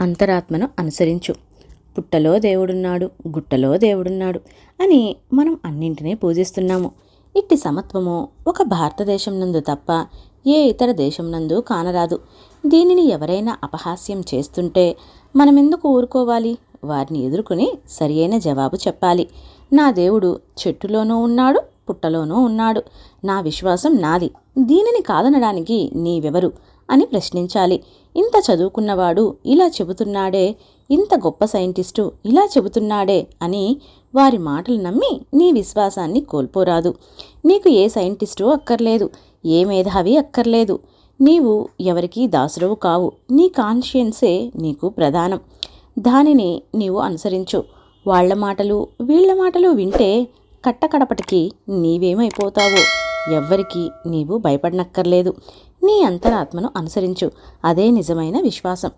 అంతరాత్మను అనుసరించు. పుట్టలో దేవుడున్నాడు గుట్టలో దేవుడున్నాడు అని మనం అన్నింటినీ పూజిస్తున్నాము. ఇట్టి సమత్వము ఒక భారతదేశం నందు తప్ప ఏ ఇతర దేశం నందు కానరాదు. దీనిని ఎవరైనా అపహాస్యం చేస్తుంటే మనమెందుకు ఊరుకోవాలి? వారిని ఎదుర్కొని సరియైన జవాబు చెప్పాలి. నా దేవుడు చెట్టులోనూ ఉన్నాడు పుట్టలోనూ ఉన్నాడు. నా విశ్వాసం నాది. దీనిని కాదనడానికి నీవెవరు? అని ప్రశ్నించాలి. ఇంత చదువుకున్నవాడు ఇలా చెబుతున్నాడే ఇంత గొప్ప సైంటిస్టు ఇలా చెబుతున్నాడే అని వారి మాటలు నమ్మి నీ విశ్వాసాన్ని కోల్పోరాదు. నీకు ఏ సైంటిస్టు అక్కర్లేదు ఏ మేధావి అక్కర్లేదు. నీవు ఎవరికీ దాసురవు కావు. నీ కాన్షియన్సే నీకు ప్రధానం. దానిని నీవు అనుసరించు. వాళ్ళ మాటలు వీళ్ళ మాటలు వింటే కట్టకడపటికి నీవేమైపోతావో. ఎవ్వరికీ నీవు భయపడనక్కర్లేదు. నీ అంతరాత్మను అనుసరించు. అదే నిజమైన విశ్వాసం.